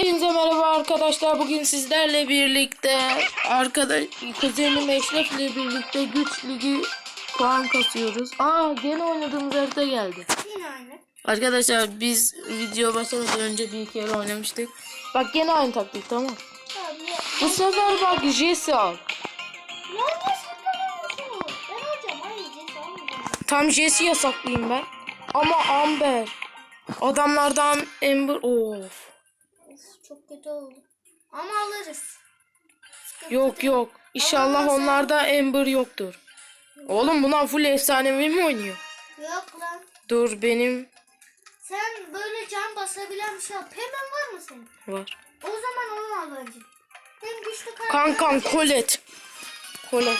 Hepinize merhaba arkadaşlar. Bugün sizlerle birlikte arkadaş kuzenim Eşref ile birlikte güç ligi puan kasıyoruz. Aa gene oynadığımız harita geldi. Yine. Arkadaşlar biz video başlamadan önce bir kere oynamıştık. Bak gene aynı taktik tamam. Bu sefer bak Jesse al. Tam Jesse yasaklayayım ben. Ama Amber. Adamlardan Amber. Of. Çok kötü oldu. Ama alırız. Sıkıntı Yok değil. yok. İnşallah Ama sen- onlarda Amber yoktur. Oğlum bunlar full efsanevi mi oynuyor? Yok lan. Dur benim Sen böyle can basabilen bir şey yap. Hemen var mı senin? var. O zaman onu al bence. Hem güçlü karakter. Kankam Kolet. Kolet.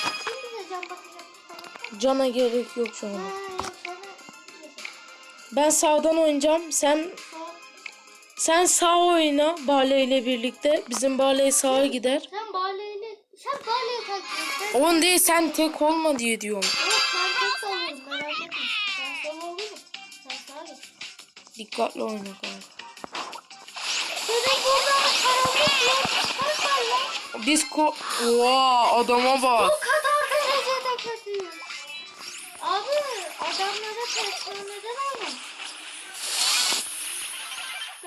Can basacak? Cana gerek yok şu an. Ben sağdan oynayacağım. Sen. sen sağ oyna Bale ile birlikte. Bizim Bale sağa gider. Sen Bale'yle, sen Bale'yi takip et. On değil sen tek olma diye diyorum. Yok ben tek salıyorum merak etme. Sen sol olur mu? Sen sağa git. Dikkatli oyna kanka. Senin burada karanlık yok. Var lan? Biz ko... Oha adama Bu bak. kadar derecede kötüyüm. Abi adamlara personel neden?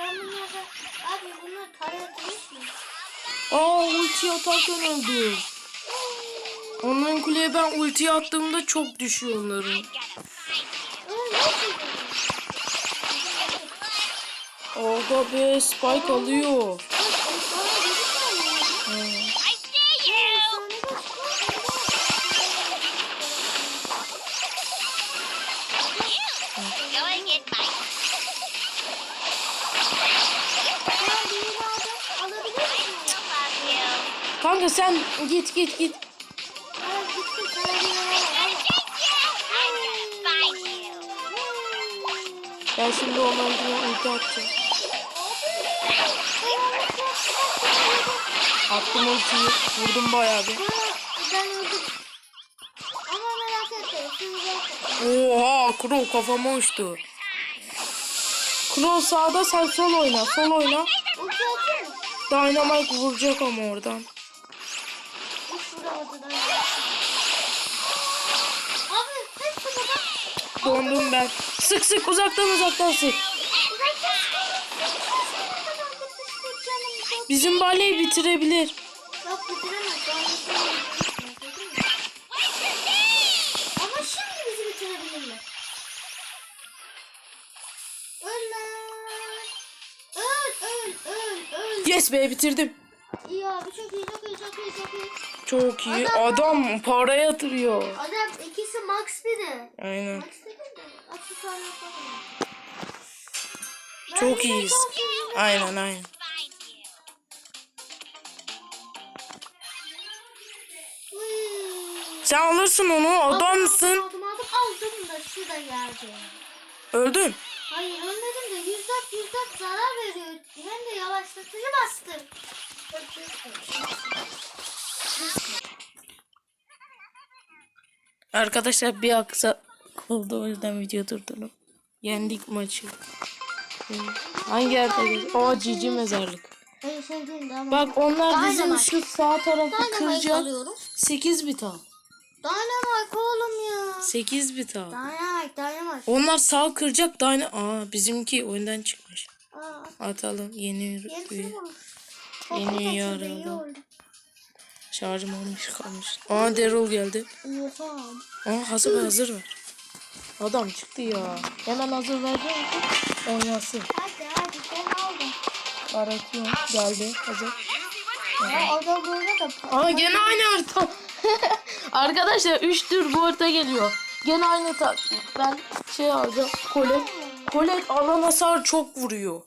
Ben bunlara... Abi bunlar taratmış mı? Aa ulti atarken öldü. Onların kuleye ben ulti attığımda çok düşüyor onların. Aga be spike alıyor. Going in my Kanka sen git git git. Ben şimdi onların kuleye ulti atacağım. Attım ultiyi. Vurdum bayağı bir. Ben öldüm. Ama merak etme. Şimdi ben Oha Crow kafama uçtu. Crow sağda sen sol oyna. Sol oyna. Dynamite vuracak ama oradan. Abi hepsi burada. Dondum ben. Sık sık uzaktan uzaktan sık. Bizim baleyi bitirebilir. Yok bitiremez. Ama şimdi bizi bitirebilirler. Öl lan. Öl öl öl öl. Yes be bitirdim. İyi abi çok iyi çok iyi çok iyi çok iyi. Çok iyi. Adam para yatırıyor. Adam ikisi max bir de. Aynen. Max yapalım. Ben Çok iyiyiz. Aynen aynen. Sen alırsın onu adamsın. Aldım aldım aldım da şu da geldi. Öldün. Hayır ölmedim de yüzdak yüzdak zarar veriyor. Hem de yavaşlatıcı bastım. Arkadaşlar bir aksa oldu o yüzden video durdurdum. Yendik maçı. Hangi geldi? Aa cici mezarlık. Bak onlar bizim şu sağ tarafı kıracak. alıyorum. 8 bit al. Dynamite oğlum ya. 8 bit al. Dynamite Dynamite. Onlar sağ kıracak Dyna... Aa bizimki oyundan çıkmış. Aa, Atalım yeni. Yeni oldu. Şarjım olmuş kalmış. Aa Daryl geldi. Oha. Aa hazır hazır ver. Adam çıktı ya. Hemen hazır vereceğim ki oynasın. Hadi hadi ben aldım. Aratıyorum. Geldi hazır. Ya o da burada da. Aa gene aynı harita. Arkadaşlar 3 tür bu harita geliyor. Gene aynı taktik. Ben şey alacağım. Kolet. Kolet alan hasar çok vuruyor.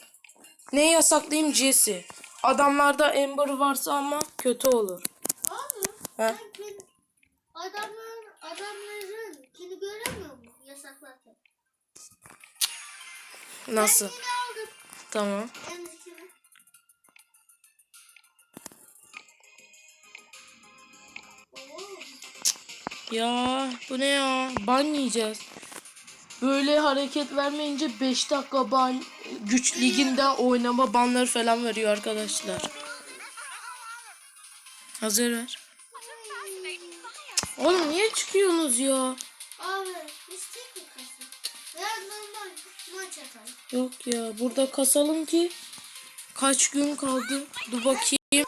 Ne yasaklayayım Jesse. Adamlarda Ember varsa ama kötü olur. Kin, adamlar, adamların kini göremiyor mu yasaklarken? Nasıl? Tamam. Ya bu ne ya? Ban yiyeceğiz. böyle hareket vermeyince 5 dakika ban güç liginde oynama banları falan veriyor arkadaşlar. Hazır ver. Oğlum niye çıkıyorsunuz ya? Abi biz tek mi kasın? Ya normal maç atalım. Yok ya burada kasalım ki kaç gün kaldı? Dur bakayım.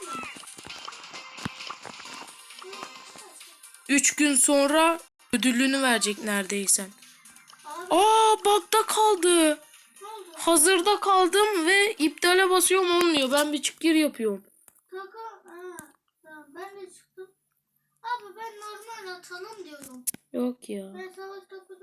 3 gün sonra ödülünü verecek neredeyse. Abi Aa bakta kaldı. Hazırda kaldım ve iptale basıyorum olmuyor. Ben bir çık gir yapıyorum. Kaka. Ha, tamam ben de çıktım. Abi ben normal atalım diyorum. Yok ya. Ben savaş topuzu.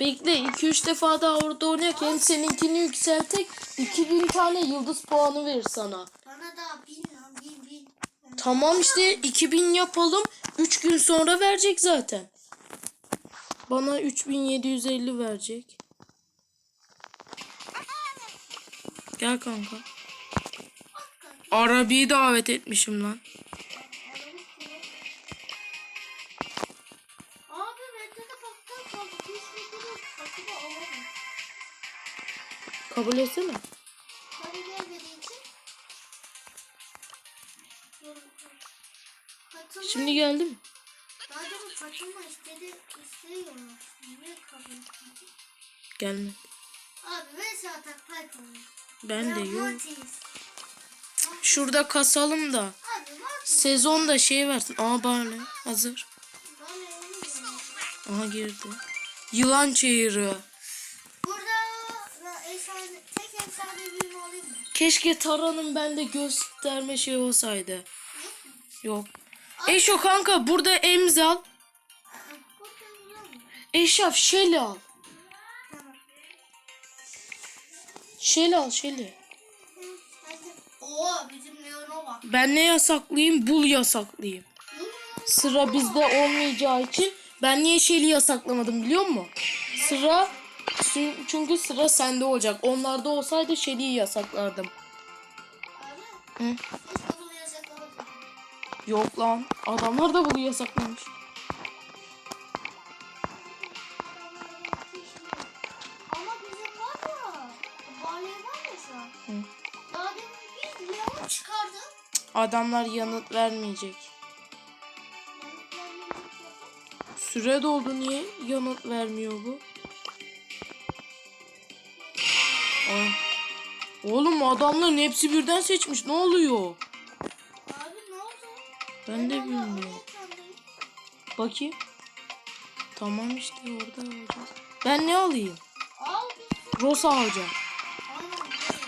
Bekle 2-3 defa daha orada oynarken hem seninkini yükseltek 2000 tane yıldız puanı verir sana. Bana daha bin lan bin bin. Tamam işte 2000 yapalım. 3 gün sonra verecek zaten. Bana 3750 verecek. Gel kanka. Arabi'yi davet etmişim lan. Kabul etsene. Şimdi geldi mi? Daha da katılma istedi. İstiyor. Niye kabul etmedi? Gelmedi. Abi ben sağ tak Python'um. Ben de yok. Şurada kasalım da. Mortis. Sezonda şey versin. Aa bana hazır. Aha girdi. Yılan çayırı. Ben alayım mı? Keşke Tara'nın bende gösterme şey olsaydı. Yok. Eşo kanka burada güzel mi? Eşraf Şeli al. Şeli al Şeli. Hı, Hadi. Oo bizim Leon'a bak. Ben ne yasaklayayım? Bul yasaklayayım. Sıra bizde olmayacağı için ben niye Şeli yasaklamadım biliyor musun? Sıra çünkü sıra sende olacak. Onlarda olsaydı Şeli'yi yasaklardım. Abi. Hı? Yok lan. Adamlar da bunu yasaklamış. Ama bizim var ya. Bale var ya şu an. Hı. Daha demin biz Leon çıkardık. Adamlar yanıt vermeyecek. Süre doldu niye yanıt vermiyor bu? Aa. Oğlum adamların hepsi birden seçmiş. Ne oluyor? Abi ne oldu? Ben de ama bilmiyorum. Bakayım. Tamam işte orada alacağız. Ben ne alayım? Al. Rosa alacağım.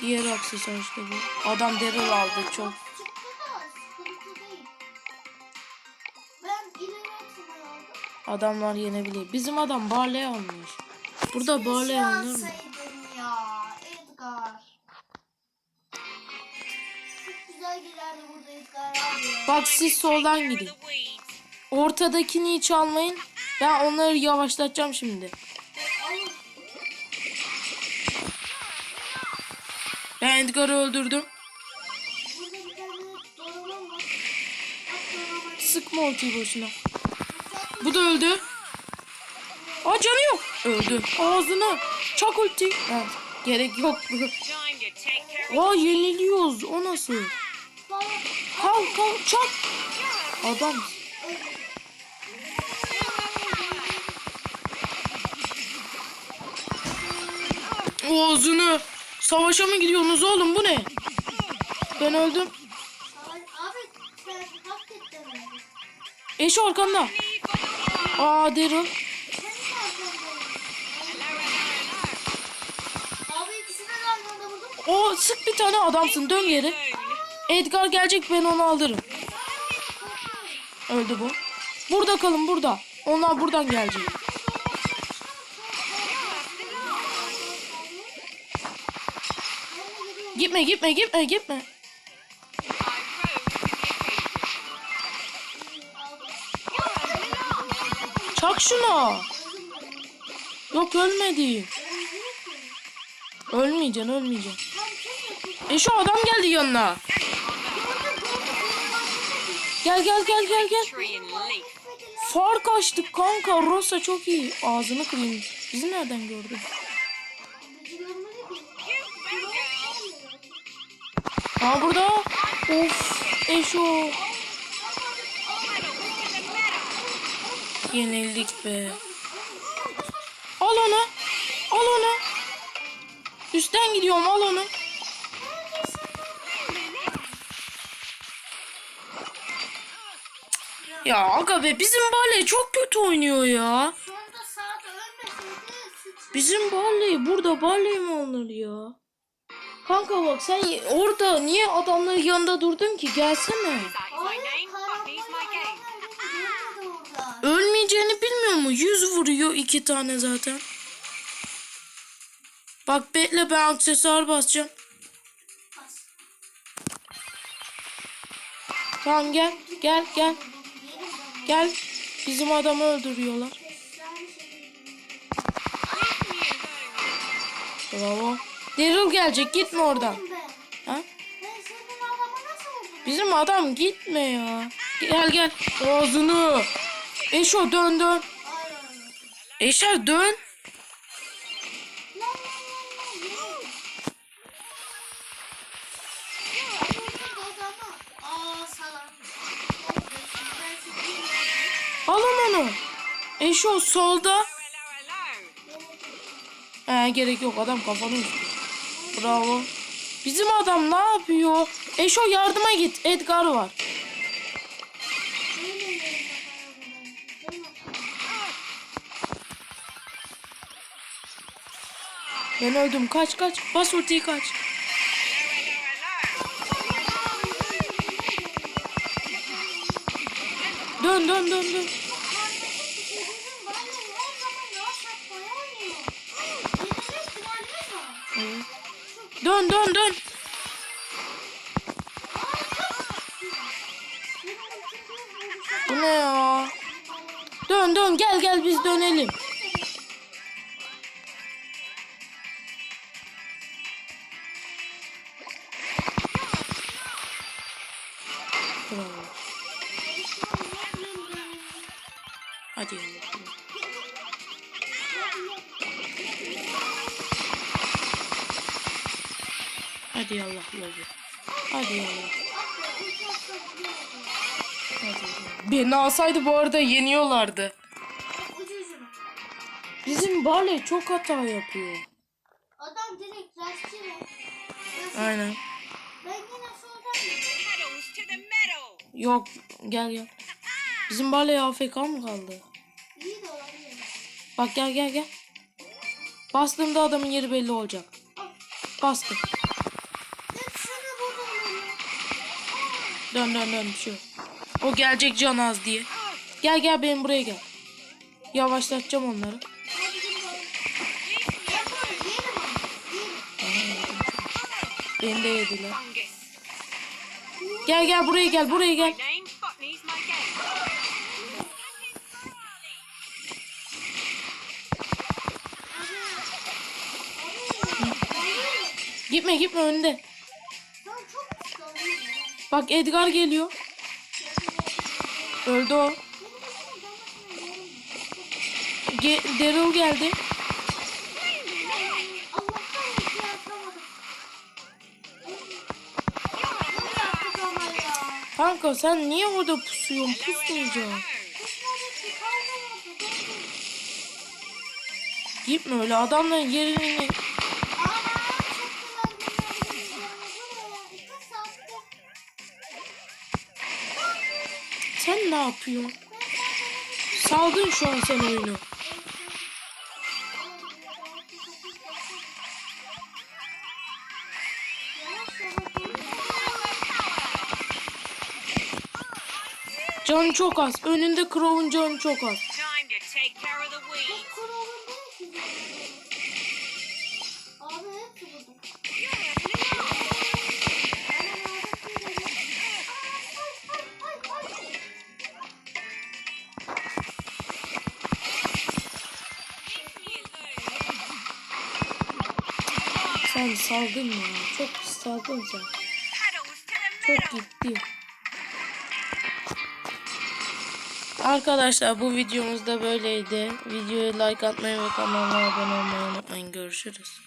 Diğer aksesuar işte bu. Adam Daryl aldı çok. Ben. Adamlar yenebilir. Bizim adam Barley almış. Burada Barley alınır Bak siz soldan gidin. Ortadakini hiç almayın. Ben onları yavaşlatacağım şimdi. Ben Edgar'ı öldürdüm. Sıkma ultiyi boşuna. Bu da öldü. Aa canı yok. Öldü. Ağzına. Çak ulti. Evet, gerek yok. Aa yeniliyoruz. O nasıl? Kal kal çak. Adam. Ağzını. Savaşa mı gidiyorsunuz oğlum bu ne? Ben öldüm. Abi abi sen hakikaten öyle. Eş arkanda. Aa Daryl. O sık bir tane adamsın dön geri. Edgar gelecek ben onu alırım. Öldü bu. Burada kalın burada. Onlar buradan gelecek. Gitme gitme gitme gitme. Çak şuna. Yok ölmedi. Ölmeyeceksin ölmeyeceksin. E şu adam geldi yanına. Gel gel gel gel gel. Fark açtık kanka. Rosa çok iyi. Ağzını kırayım. Bizi nereden gördü? Aa burada. Of. Eşo. Yenildik be. Al onu. Al onu. Üstten gidiyorum al onu. Ya aga be bizim Bale çok kötü oynuyor ya. Saat ölmeseydi sıçrayıp Bizim Barley burada Barley mi olur ya? Kanka bak sen orada niye adamların yanında durdun ki? Gelsene. Ölmeyeceğini bilmiyor mu? Yüz vuruyor iki tane zaten. Bak bekle ben aksesuar basacağım. Bas. Tamam gel gel gel. Gel. Bizim adamı öldürüyorlar. Bravo. Daryl gelecek gitme oradan. Ha? Bizim adam gitme ya. Gel gel. Ağzını. Eşo dön dön. Eşer dön. Eşo solda. He gerek yok adam kafanı. Bravo. Bizim adam ne yapıyor? Eşo yardıma git. Edgar var. Ben öldüm. Kaç kaç. Bas ultiyi kaç. Dön dön dön dön. Dön dön dön. Bu ne ya? Dön dön gel gel biz dönelim. Hadi yavrum. Hadi yallah lobi. Hadi yallah. Hadi. Beni alsaydı bu arada yeniyorlardı. Bizim Barley çok hata yapıyor. Adam direkt rastgele. Aynen. Ben yine soldan. Yok gel gel. Bizim Barley AFK mı kaldı? iyi de olabilir. Bak gel gel gel. Bastığımda adamın yeri belli olacak. Bastım. Dön dön dön bir şey. O gelecek can az diye. Gel gel benim buraya gel. Yavaşlatacağım onları. Beni de yediler. Gel gel buraya gel buraya gel. Gitme gitme önde. Bak Edgar geliyor. Öldü o. Ge Daryl geldi. Kanka sen niye orada pusuyorsun? Yaptık. Gitme öyle adamların yerini. Sen ne yapıyorsun? Saldın şu an sen oyunu. Canı çok az. Önünde Crow'un canı çok az. Sen saldın ya. Çok sen. Pedals to the Çok gitti. Arkadaşlar bu videomuz da böyleydi. Videoya like atmayı ve kanalıma abone olmayı unutmayın. Görüşürüz.